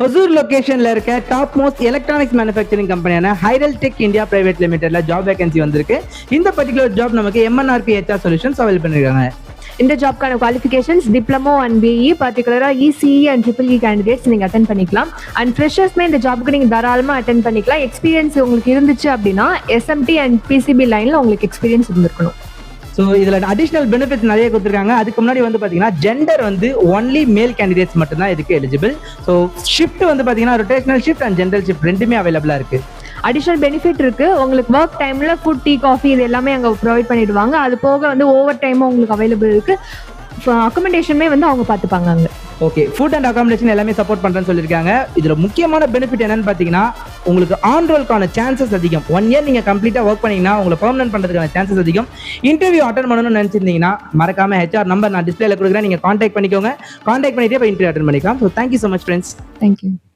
ஹொசூர் லொகேஷன்ல இருக்க top most electronics manufacturing கம்பெனியான ஹைரல் டெக் இந்தியா பிரைவேட் லிமிடெட்ல ஜாப் வேகன்சி வந்திருக்கு. இந்த பர்டிகுலர் ஜாப் நமக்கு எம்என்ஆர்பி ஹெச்ஆர் சொல்யூஷன்ஸ் அவைல் பண்ணிருக்காங்க இந்த ஜாப்க்கான குவாலிஃபிகேஷன்ஸ் டிப்ளமோ அண்ட் பிஇ பர்டிகுலராக ECE and triple E candidates நீங்கள் அட்டன் பண்ணிக்கலாம். அண்ட் ஃப்ரெஷர்ஸ்மே இந்த ஜாப்புக்கு நீங்கள் தாராளமாக அட்டன் பண்ணிக்கலாம். எக்ஸ்பீரியன்ஸ் உங்களுக்கு இருந்துச்சு அப்படின்னா எஸ்எம்டி அண்ட் பிசிபி லைனில் உங்களுக்கு எக்ஸ்பீரியன்ஸ் இருந்திருக்கணும். ஸோ இதில் அடிஷ்னல் பெனிஃபிட்ஸ் நிறைய கொடுத்துருக்காங்க. அதுக்கு முன்னாடி வந்து பார்த்தீங்கன்னா ஜெண்டர் வந்து ஒன்லி மேல் கேண்டிடேட்ஸ் மட்டும்தான் இதுக்கு எலிஜிபிள் ஸோ ஷிஃப்ட் வந்து பார்த்தீங்கன்னா rotational shift and general shift ரெண்டுமே அவைலபிளாக இருக்கு. அடிஷ்னல் பெனிஃபிட் இருக்கு. உங்களுக்கு ஒர்க் டைம்ல ஃபுட் டீ காஃபி இது எல்லாமே அங்கே ப்ரொவைட் பண்ணிடுவாங்க. அது போக வந்து ஓவர் டைமும் உங்களுக்கு அவைலபிள் இருக்கு. அக்கமெண்டேஷனுமே வந்து அவங்க பார்த்துப்பாங்க அங்கே. ஓகே ஃபுட் அண்ட் அகாமடேஷன் எல்லாமே சப்போர்ட் பண்ணுறேன்னு சொல்லியிருக்காங்க. இதில் முக்கியமான பெனிஃபிட் என்னன்னு பார்த்தீங்கன்னா உங்களுக்கு ஆன் ரோல்க்கான சான்சஸ் அதிகம். ஒன் இயர் நீங்கள் கம்ப்ளீட்டாக ஒர்க் பண்ணிங்கன்னா உங்களை பர்மனன்ட் பண்ணுறதுக்கான சான்சஸ் அதிகம். இன்டர்வியூ அட்டன் பண்ணணும்னு நினச்சிருந்தீங்கன்னா மறக்காம ஹெச்ஆர் நம்பர் நான் டிஸ்பிளேல கொடுக்குறேன். நீங்கள் காண்டாக்ட் பண்ணிக்கோங்க. காண்டாக்ட் பண்ணிட்டு இப்போ இன்டர்வியூ அட்டன் பண்ணிக்கலாம். So thank you so much friends thank you